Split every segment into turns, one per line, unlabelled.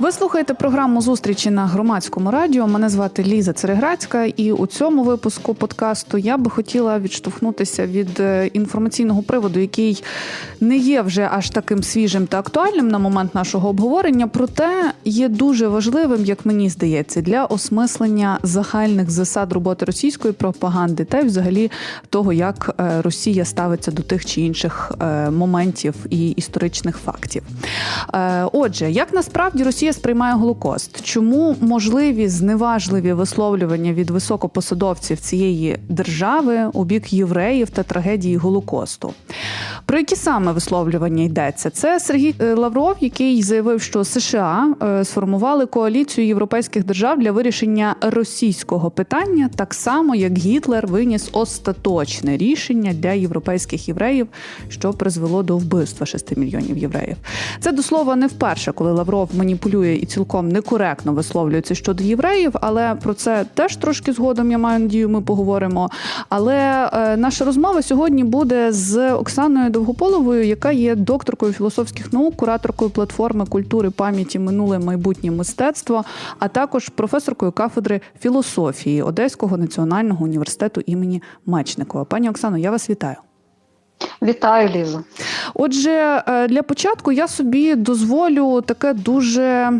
Ви слухаєте програму зустрічі на громадському радіо. Мене звати Ліза Цереграцька, і у цьому випуску подкасту я би хотіла відштовхнутися від е, інформаційного приводу, який не є вже аж таким свіжим та актуальним на момент нашого обговорення. Проте є дуже важливим, як мені здається, для осмислення загальних засад роботи російської пропаганди та й взагалі того, як е, Росія ставиться до тих чи інших е, моментів і історичних фактів. Отже, як насправді Росія сприймає Голокост? Чому можливі зневажливі висловлювання від високопосадовців цієї держави у бік євреїв та трагедії Голокосту? Про які саме висловлювання йдеться? Це Сергій е, Лавров, який заявив, що США е, сформували коаліцію європейських держав для вирішення російського питання, так само як Гітлер виніс остаточне рішення для європейських євреїв, що призвело до вбивства 6 мільйонів євреїв. Це до слова не вперше, коли Лавров маніпулює і цілком некоректно висловлюється щодо євреїв, але про це теж трошки згодом я маю надію, ми поговоримо. Але е, наша розмова сьогодні буде з Оксаною Довгополовою, яка є докторкою філософських наук, кураторкою платформи культури, пам'яті, минуле майбутнє мистецтво, а також професоркою кафедри філософії Одеського національного університету імені Мечникова. Пані Оксано, я вас вітаю.
Вітаю, Ліза.
Отже, е, для початку я собі дозволю таке дуже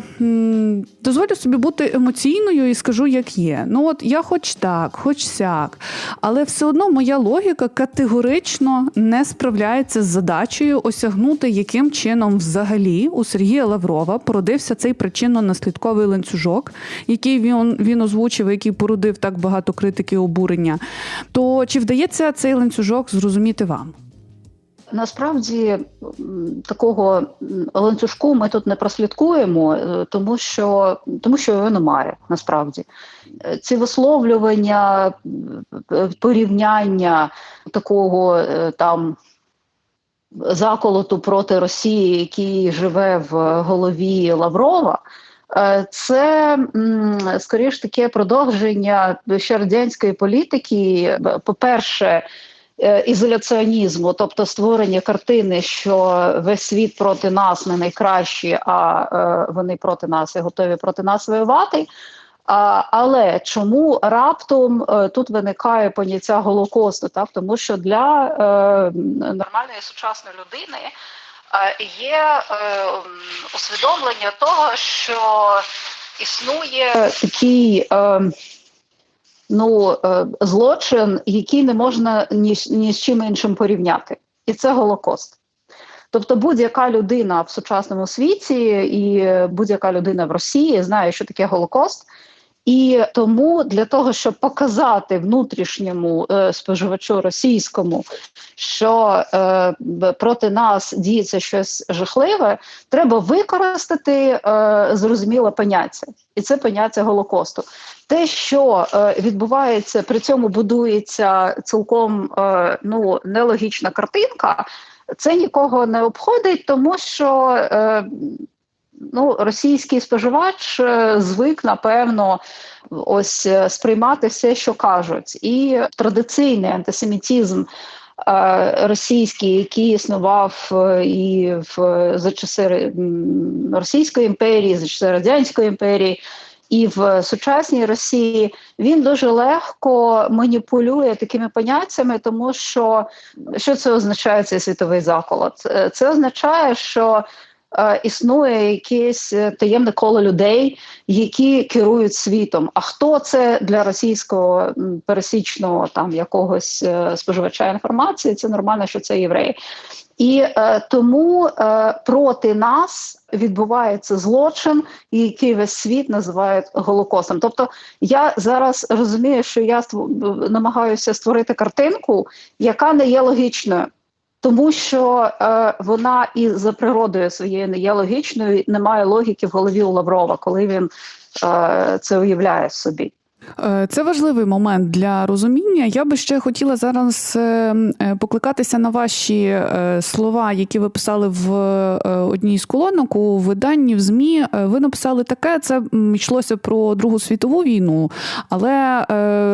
дозволю собі бути емоційною і скажу, як є. Ну от я хоч так, хоч сяк, але все одно моя логіка категорично не справляється з задачею осягнути, яким чином взагалі у Сергія Лаврова породився цей причинно-наслідковий ланцюжок, який він він озвучив, який породив так багато критики і обурення. То чи вдається цей ланцюжок зрозуміти вам?
Насправді такого ланцюжку ми тут не прослідкуємо, е, тому що тому що його немає. Насправді е, ці висловлювання, е, порівняння такого там заколоту проти Росії, який живе в голові Лаврова. Це скоріш таке продовження ще радянської політики. По перше, ізоляціонізму, тобто створення картини, що весь світ проти нас не найкращі, а е, вони проти нас і готові проти нас воювати. Але чому раптом е, тут виникає поняття голокосту? Так тому що для е, нормальної сучасної людини е, є е, усвідомлення того, що існує такий. Е, ну е, злочин, який не можна ні, ні з чим іншим порівняти, і це Голокост. Тобто будь-яка людина в сучасному світі і будь-яка людина в Росії знає, що таке Голокост. І тому для того, щоб показати внутрішньому е, споживачу російському, що е, проти нас діється щось жахливе, треба використати е, зрозуміле поняття, і це поняття голокосту. Те, що е, відбувається, при цьому будується цілком е, ну нелогічна картинка. Це нікого не обходить, тому що е, ну, російський споживач е, звик, напевно, ось е, сприймати все, що кажуть, і традиційний антисемітизм. Е, російський, який існував і в за часи Російської імперії, за часи радянської імперії, і в сучасній Росії він дуже легко маніпулює такими поняттями, тому що що це означає цей світовий заколот? Це означає, що існує якесь е, таємне коло людей, які керують світом. А хто це для російського пересічного там якогось е, споживача інформації? Це нормально, що це євреї. І е, тому е, проти нас відбувається злочин, який весь світ називають голокостом. Тобто я зараз розумію, що я намагаюся створити картинку, яка не є логічною тому що е, вона і за природою своєю не є логічною, немає логіки в голові у Лаврова, коли він е, це уявляє собі.
Е, Це важливий момент для розуміння. Я би ще хотіла зараз е, е, покликатися на ваші слова, які ви писали в одній з колонок у виданні в ЗМІ. Ви написали таке. Це йшлося про Другу світову війну, але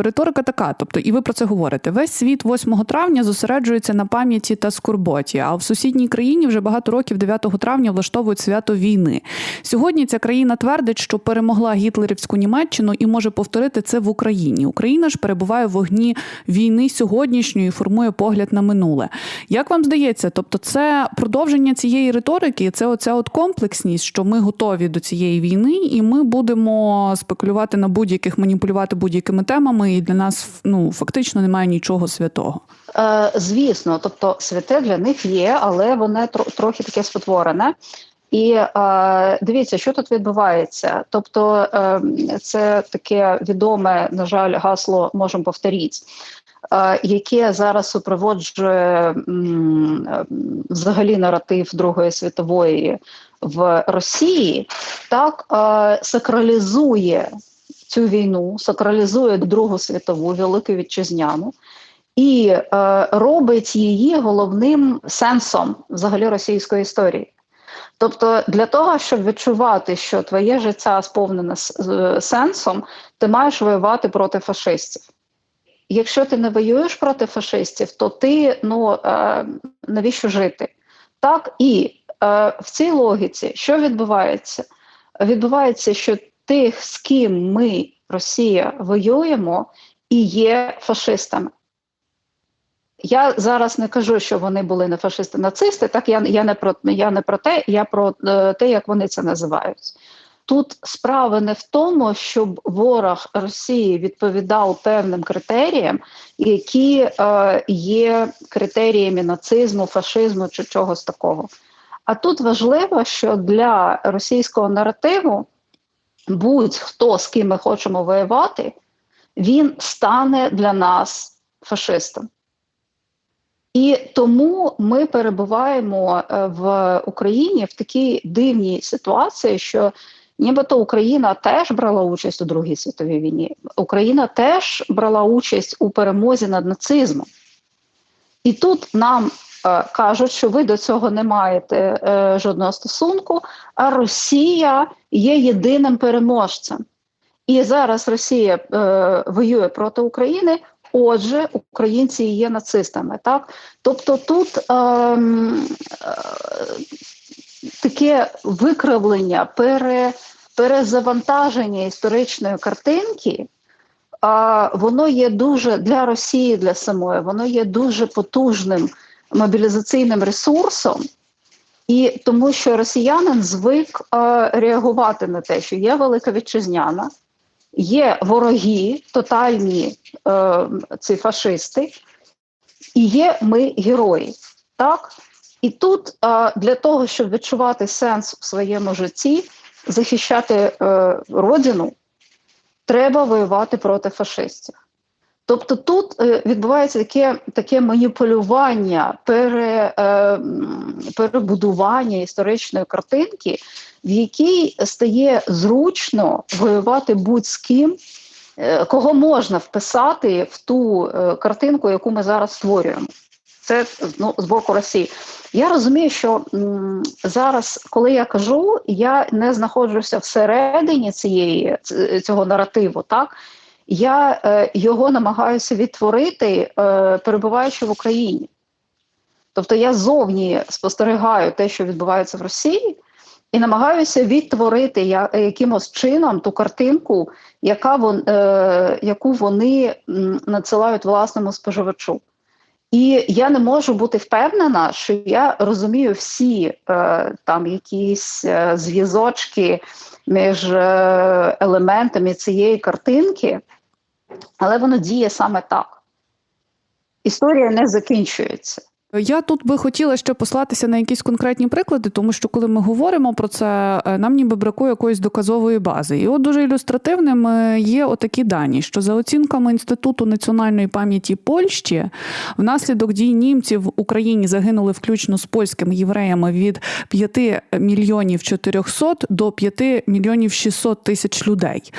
риторика така. Тобто, і ви про це говорите. Весь світ 8 травня зосереджується на пам'яті та скорботі. А в сусідній країні вже багато років 9 травня влаштовують свято війни. Сьогодні ця країна твердить, що перемогла гітлерівську Німеччину і може повторити це в Україні. Україна ж перебуває в вогні війни сьогоднішньої, формує погляд на минуле. Як вам здається, тобто це продовження цієї риторики, це оця от комплексність, що ми готові до цієї війни, і ми будемо спекулювати на будь-яких, маніпулювати будь-якими темами, і для нас ну фактично немає нічого святого.
Е, звісно, тобто святе для них є, але воно тро- трохи таке спотворене. І е, дивіться, що тут відбувається. Тобто, е, це таке відоме, на жаль, гасло можемо повторити, е, яке зараз супроводжує е, взагалі наратив Другої світової в Росії, так е, сакралізує цю війну, сакралізує Другу світову, Велику Вітчизняну і робить її головним сенсом взагалі російської історії. Тобто, для того, щоб відчувати, що твоє життя сповнене сенсом, ти маєш воювати проти фашистів. Якщо ти не воюєш проти фашистів, то ти ну е, навіщо жити? Так і е, в цій логіці, що відбувається? Відбувається, що тих, з ким ми, Росія, воюємо, і є фашистами. Я зараз не кажу, що вони були не фашисти, нацисти. Так я, я не про я не про те, я про е, те, як вони це називають. Тут справа не в тому, щоб ворог Росії відповідав певним критеріям, які е, є критеріями нацизму, фашизму чи чогось такого. А тут важливо, що для російського наративу будь-хто, з ким ми хочемо воювати, він стане для нас фашистом. І тому ми перебуваємо е, в Україні в такій дивній ситуації, що нібито Україна теж брала участь у Другій світовій війні. Україна теж брала участь у перемозі над нацизмом. І тут нам е, кажуть, що ви до цього не маєте е, жодного стосунку, а Росія є єдиним переможцем. І зараз Росія е, воює проти України. Отже, українці є нацистами, так? Тобто тут ем, е, таке викривлення, пере, перезавантаження історичної картинки, а воно є дуже для Росії, для самої, воно є дуже потужним мобілізаційним ресурсом, і тому що росіянин звик е, реагувати на те, що є велика вітчизняна, є вороги, тотальні е, ці фашисти, і є ми герої. Так? І тут е, для того, щоб відчувати сенс в своєму житті, захищати е, родину, треба воювати проти фашистів. Тобто тут е, відбувається таке таке маніпулювання, пере, е, перебудування історичної картинки, в якій стає зручно воювати будь-з ким, е, кого можна вписати в ту е, картинку, яку ми зараз створюємо. Це ну, з боку Росії. Я розумію, що м, зараз, коли я кажу, я не знаходжуся всередині цієї цього наративу, так я е, його намагаюся відтворити, е, перебуваючи в Україні. Тобто я зовні спостерігаю те, що відбувається в Росії, і намагаюся відтворити якимось чином ту картинку, яка вон, е, яку вони надсилають власному споживачу. І я не можу бути впевнена, що я розумію всі е, там якісь е, зв'язочки між е, елементами цієї картинки, але воно діє саме так. Історія не закінчується.
Я тут би хотіла ще послатися на якісь конкретні приклади, тому що коли ми говоримо про це, е, нам ніби бракує якоїсь доказової бази. І от дуже ілюстративним е, є отакі дані, що за оцінками Інституту національної пам'яті Польщі, внаслідок дій німців в Україні загинули включно з польськими євреями від 5 мільйонів 400 до 5 мільйонів 600 тисяч людей.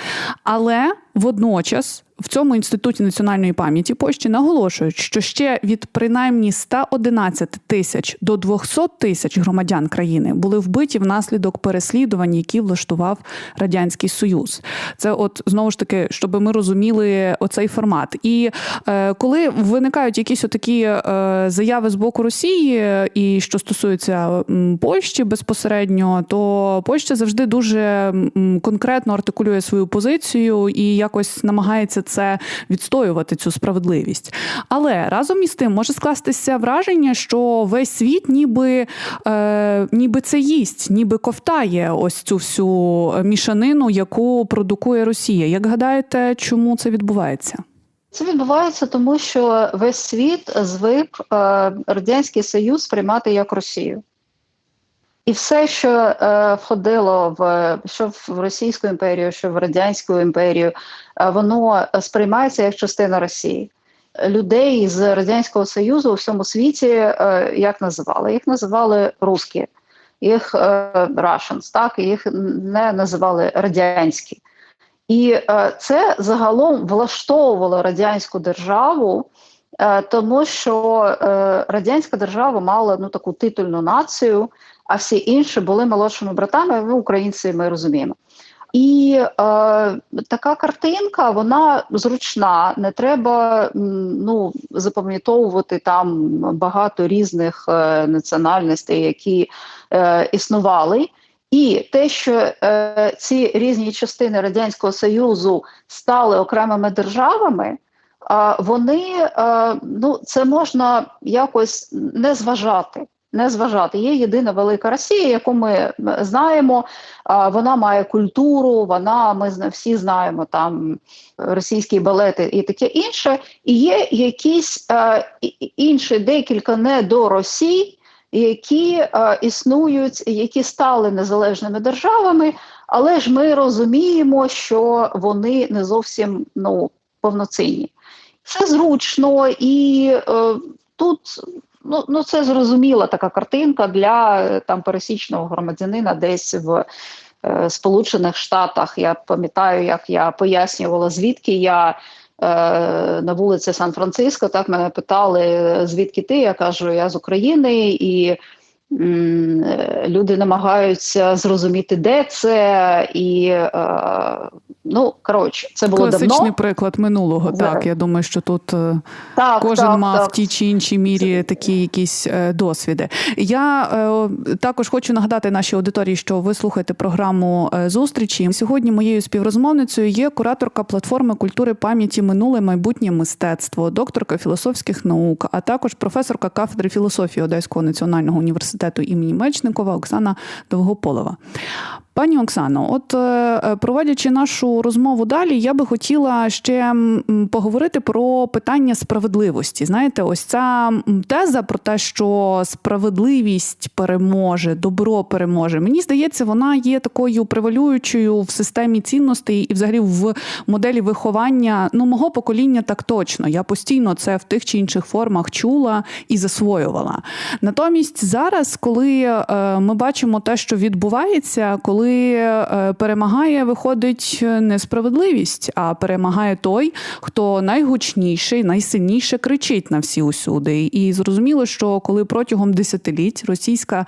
Але Водночас в цьому інституті національної пам'яті Польщі наголошують, що ще від принаймні 111 тисяч до 200 тисяч громадян країни були вбиті внаслідок переслідувань, які влаштував радянський союз. Це, от знову ж таки, щоб ми розуміли оцей формат. І е, коли виникають якісь отакі е, заяви з боку Росії, і що стосується Польщі безпосередньо, то Польща завжди дуже конкретно артикулює свою позицію і якось намагається це відстоювати цю справедливість. Але разом із тим може скластися враження, що весь світ ніби, е, ніби це їсть, ніби ковтає ось цю всю мішанину, яку продукує Росія. Як гадаєте, чому це відбувається?
Це відбувається тому, що весь світ звик е, Радянський Союз сприймати як Росію. І все, що е, входило в що в Російську імперію, що в Радянську імперію, е, воно сприймається як частина Росії. Людей з Радянського Союзу у всьому світі е, як називали? Їх називали русські, їх е, Russians, так їх не називали радянські. І е, це загалом влаштовувало радянську державу, е, тому що е, радянська держава мала ну таку титульну націю, а всі інші були молодшими братами. Ми українці ми розуміємо. І е, така картинка, вона зручна. Не треба ну запам'ятовувати там багато різних е, національностей, які е, існували. І те, що е, ці різні частини радянського союзу стали окремими державами, е, вони е, ну це можна якось не зважати. Не зважати. Є єдина велика Росія, яку ми знаємо. Вона має культуру, вона ми всі знаємо там російські балети і таке інше. І є якісь інші декілька не до Росії, які існують, які стали незалежними державами, але ж ми розуміємо, що вони не зовсім ну повноцінні. Це зручно і е, тут. Ну, ну це зрозуміла така картинка для там пересічного громадянина десь в е, Сполучених Штатах. Я пам'ятаю, як я пояснювала, звідки я е, на вулиці Сан-Франциско. Так мене питали, звідки ти? Я кажу, я з України і. Люди намагаються зрозуміти, де це, і е, ну коротше, це було
класичний
давно.
приклад минулого.
Зараз.
Так я думаю, що тут е,
так,
кожен
так,
мав
так.
в тій чи іншій мірі такі якісь е, досвіди. Я е, також хочу нагадати нашій аудиторії, що ви слухаєте програму е, зустрічі. Сьогодні моєю співрозмовницею є кураторка платформи культури пам'яті минуле майбутнє мистецтво, докторка філософських наук, а також професорка кафедри філософії Одеського національного університету імені Мечникова Оксана Довгополова. Пані Оксано, от е, проводячи нашу розмову далі, я би хотіла ще поговорити про питання справедливості. Знаєте, ось ця теза про те, що справедливість переможе, добро переможе. Мені здається, вона є такою превалюючою в системі цінностей і, взагалі, в моделі виховання ну мого покоління так точно. Я постійно це в тих чи інших формах чула і засвоювала. Натомість, зараз, коли е, ми бачимо те, що відбувається, коли коли перемагає, виходить несправедливість, а перемагає той, хто найгучніше, найсильніше кричить на всі усюди. І зрозуміло, що коли протягом десятиліть російська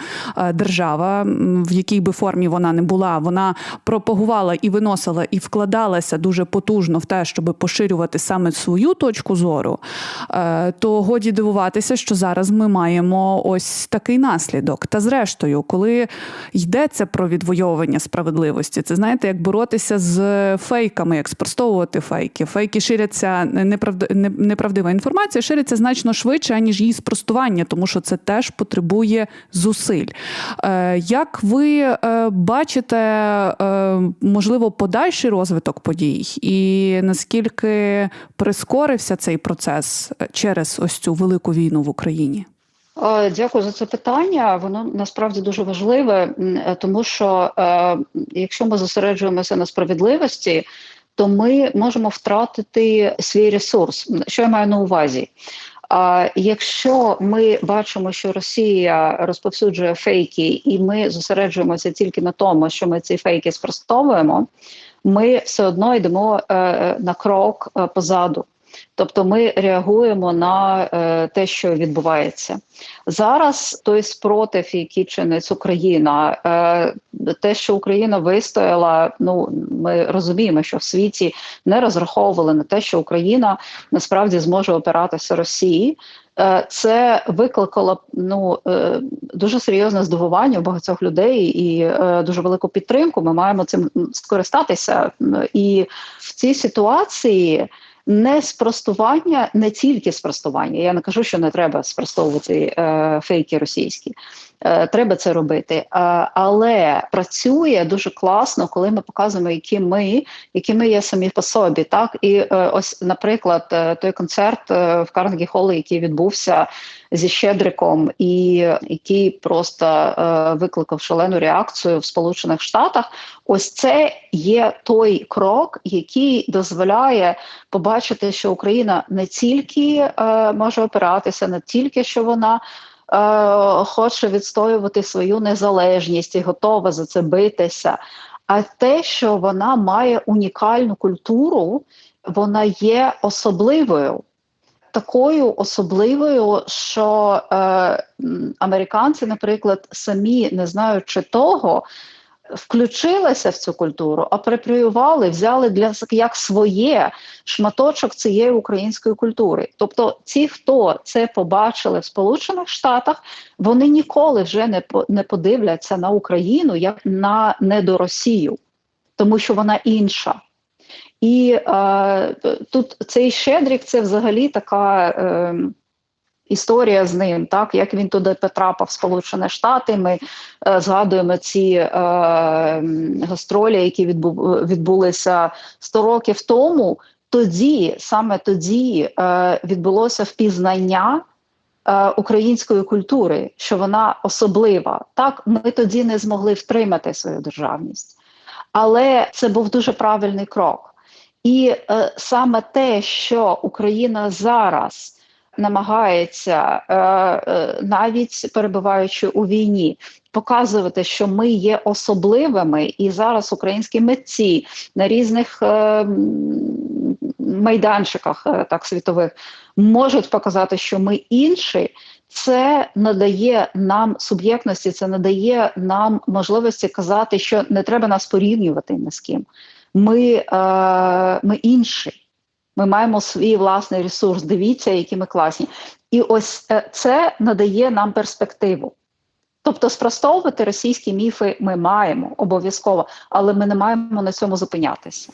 держава, в якій би формі вона не була, вона пропагувала і виносила, і вкладалася дуже потужно в те, щоб поширювати саме свою точку зору, то годі дивуватися, що зараз ми маємо ось такий наслідок. Та зрештою, коли йдеться про відвоювання справедливості. Це знаєте, як боротися з фейками, як спростовувати фейки. Фейки ширяться неправд... неправдива інформація, шириться значно швидше, аніж її спростування, тому що це теж потребує зусиль. Як ви бачите, можливо, подальший розвиток подій, і наскільки прискорився цей процес через ось цю велику війну в Україні?
Дякую за це питання. Воно насправді дуже важливе, тому що е, якщо ми зосереджуємося на справедливості, то ми можемо втратити свій ресурс. Що я маю на увазі? А якщо ми бачимо, що Росія розповсюджує фейки, і ми зосереджуємося тільки на тому, що ми ці фейки спростовуємо, ми все одно йдемо е, на крок е, позаду. Тобто ми реагуємо на е, те, що відбувається зараз. Той спротив, який чинить Україна, е, те, що Україна вистояла. Ну ми розуміємо, що в світі не розраховували на те, що Україна насправді зможе опиратися Росії. Е, це викликало ну дуже серйозне здивування у багатьох людей і дуже велику підтримку. Ми маємо цим скористатися, і в цій ситуації не спростування, не тільки спростування. Я не кажу, що не треба спростовувати е, фейки російські. Е, треба це робити, е, але працює дуже класно, коли ми показуємо, які ми, які ми є самі по собі. Так і е, ось, наприклад, е, той концерт е, в Карнегі Холлі, який відбувся зі Щедриком, і який просто е, викликав шалену реакцію в Сполучених Штатах. Ось це є той крок, який дозволяє побачити, що Україна не тільки е, може опиратися, не тільки що вона. Е, хоче відстоювати свою незалежність і готова за це битися, а те, що вона має унікальну культуру, вона є особливою такою особливою, що е, американці, наприклад, самі не знаючи того, включилися в цю культуру, апропріювали, взяли для як своє шматочок цієї української культури. Тобто, ті, хто це побачили в Сполучених Штатах, вони ніколи вже не не подивляться на Україну як на недоросію, тому що вона інша. І е, тут цей Щедрік це взагалі така е, історія з ним, так як він туди потрапив Сполучені Штати. Ми е, згадуємо ці е, гастролі, які відбу, відбулися 100 років тому. Тоді, саме тоді, е, відбулося впізнання. Е, української культури, що вона особлива, так ми тоді не змогли втримати свою державність, але це був дуже правильний крок. І е, саме те, що Україна зараз намагається, е, е, навіть перебуваючи у війні, показувати, що ми є особливими, і зараз українські митці на різних е, майданчиках, е, так світових, можуть показати, що ми інші. Це надає нам суб'єктності, це надає нам можливості казати, що не треба нас порівнювати ні з ким ми, е, ми інші. Ми маємо свій власний ресурс. Дивіться, які ми класні. І ось е, це надає нам перспективу. Тобто, спростовувати російські міфи ми маємо обов'язково, але ми не маємо на цьому зупинятися.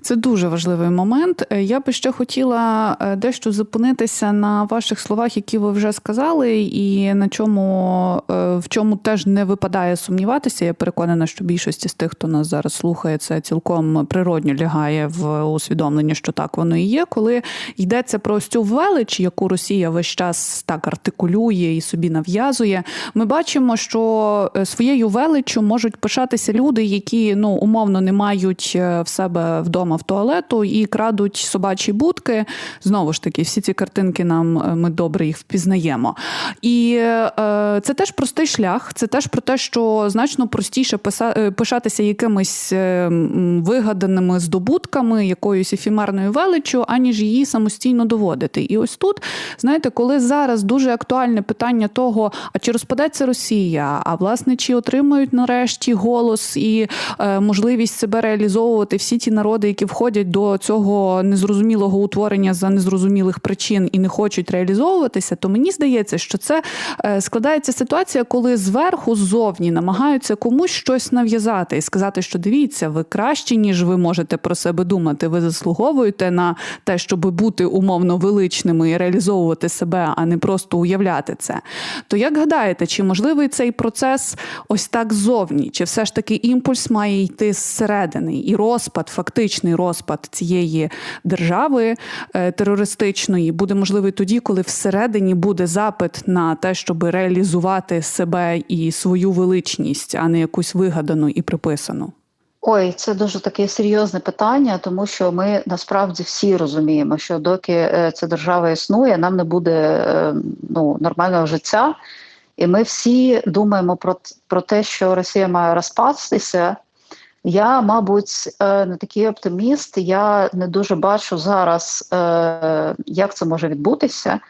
Це дуже важливий момент. Е, я би ще хотіла е, дещо зупинитися на ваших словах, які ви вже сказали, і на чому е, в чому теж не випадає сумніватися. Я переконана, що більшості з тих, хто нас зараз слухає, це цілком природньо лягає в усвідомлення, що так воно і є. Коли йдеться про цю велич, яку Росія весь час так артикулює і собі нав'язує, ми бачимо, що своєю величчю можуть пишатися люди, які ну умовно не мають в себе вдома в туалету і крадуть собачі будки. Знову ж таки, всі ці картинки нам е, ми добре їх впізнаємо. І е, це теж простий шлях. Це теж про те, що значно простіше е, пишатися якимись е, вигаданими здобутками, якоюсь ефімерною величчю, аніж її самостійно доводити. І ось тут, знаєте, коли зараз дуже актуальне питання того, а чи розпадеться Росія, а власне, чи отримають нарешті голос і е, можливість себе реалізовувати всі ті народи народи, які входять до цього незрозумілого утворення за незрозумілих причин і не хочуть реалізовуватися, то мені здається, що це е, складається ситуація, коли зверху ззовні намагаються комусь щось нав'язати і сказати, що дивіться, ви кращі, ніж ви можете про себе думати. Ви заслуговуєте на те, щоб бути умовно величними і реалізовувати себе, а не просто уявляти це. То як гадаєте, чи можливий цей процес ось так ззовні? Чи все ж таки імпульс має йти зсередини і розпад фактично? Фактичний розпад цієї держави е, терористичної буде можливий тоді, коли всередині буде запит на те, щоб реалізувати себе і свою величність, а не якусь вигадану і приписану.
Ой, це дуже таке серйозне питання, тому що ми насправді всі розуміємо, що доки е, ця держава існує, нам не буде е, ну, нормального життя, і ми всі думаємо про про те, що Росія має розпастися, Я, мабуть, е, не такий оптиміст. Я не дуже бачу зараз, е, як це може відбутися,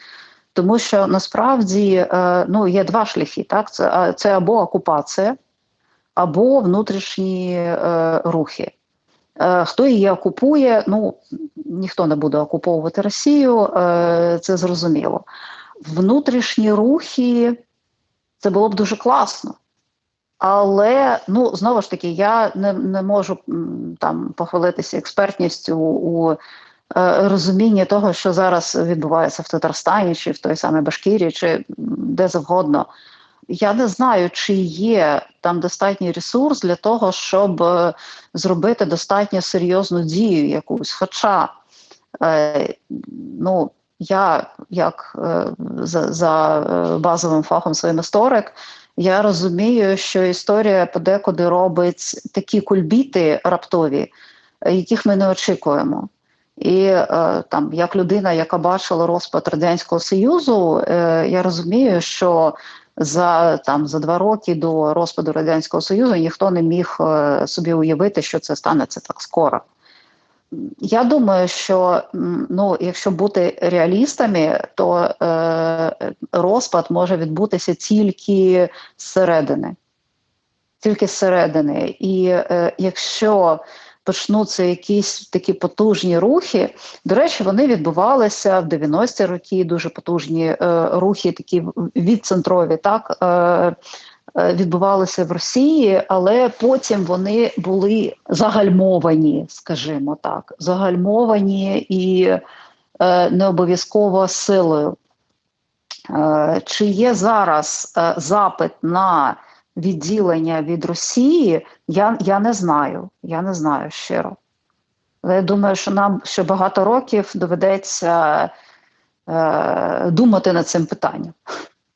тому що насправді е, ну, є два шляхи. Так? Це, це або окупація, або внутрішні рухи. Хто її окупує? Ну ніхто не буде окуповувати Росію, це зрозуміло. Внутрішні рухи це було б дуже класно. Але ну знову ж таки, я не не можу там похвалитися експертністю у е, розумінні того, що зараз відбувається в Татарстані, чи в той самій Башкірі, чи де завгодно. Я не знаю, чи є там достатній ресурс для того, щоб е, зробити достатньо серйозну дію якусь. Хоча е, ну, я як е, за, за е, базовим фахом своїм історик. Я розумію, що історія подекуди робить такі кульбіти раптові, яких ми не очікуємо. І е, там, як людина, яка бачила розпад радянського союзу, е, я розумію, що за там за два роки до розпаду радянського союзу ніхто не міг е, собі уявити, що це станеться так скоро. Я думаю, що ну, якщо бути реалістами, то е, розпад може відбутися тільки зсередини. Тільки зсередини. І е, якщо почнуться якісь такі потужні рухи, до речі, вони відбувалися в 90-ті роки, дуже потужні е, рухи, такі відцентрові, так. Е, відбувалися в Росії, але потім вони були загальмовані, скажімо так, загальмовані і е, не обов'язково силою. Е, чи є зараз запит на відділення від Росії? Я я не знаю. Я не знаю щиро. Але я думаю, що нам ще багато років доведеться е, думати над цим питанням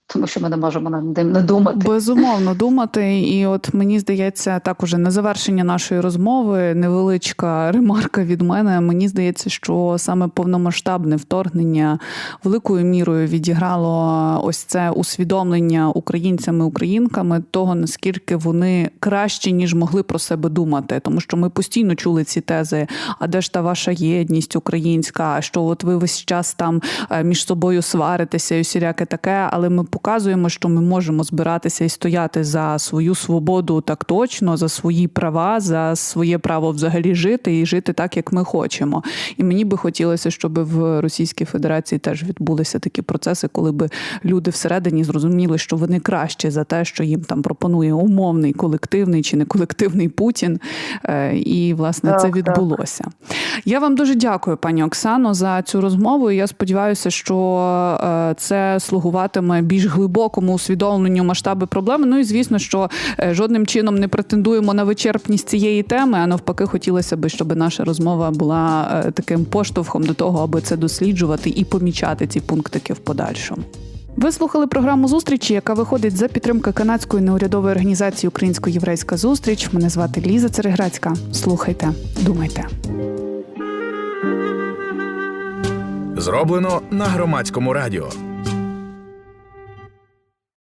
тому що ми не можемо над ним не думати.
Безумовно думати. І от мені здається, так уже на завершення нашої розмови невеличка ремарка від мене. Мені здається, що саме повномасштабне вторгнення великою мірою відіграло ось це усвідомлення українцями українками того, наскільки вони краще ніж могли про себе думати, тому що ми постійно чули ці тези. А де ж та ваша єдність українська? Що от ви весь час там е, між собою сваритеся і всіляке таке, але ми показуємо, що ми можемо збиратися і стояти за свою свободу так точно, за свої права, за своє право взагалі жити і жити так, як ми хочемо. І мені би хотілося, щоб в Російській Федерації теж відбулися такі процеси, коли би люди всередині зрозуміли, що вони краще за те, що їм там пропонує умовний колективний чи не колективний Путін. Е, і власне так, це відбулося. Так. Я вам дуже дякую, пані Оксано, за цю розмову. Я сподіваюся, що е, це слугуватиме більш глибокому усвідомленню масштаби проблеми. Ну і звісно, що е, жодним чином не претендуємо на вичерпність цієї теми. А навпаки, хотілося б, щоб наша розмова була е, таким поштовхом до того, аби це досліджувати і помічати ці пунктики в подальшому. Ви слухали програму зустрічі, яка виходить за підтримки канадської неурядової організації Українсько-єврейська зустріч. Мене звати Ліза Цереграцька. Слухайте, думайте.
Зроблено на громадському радіо.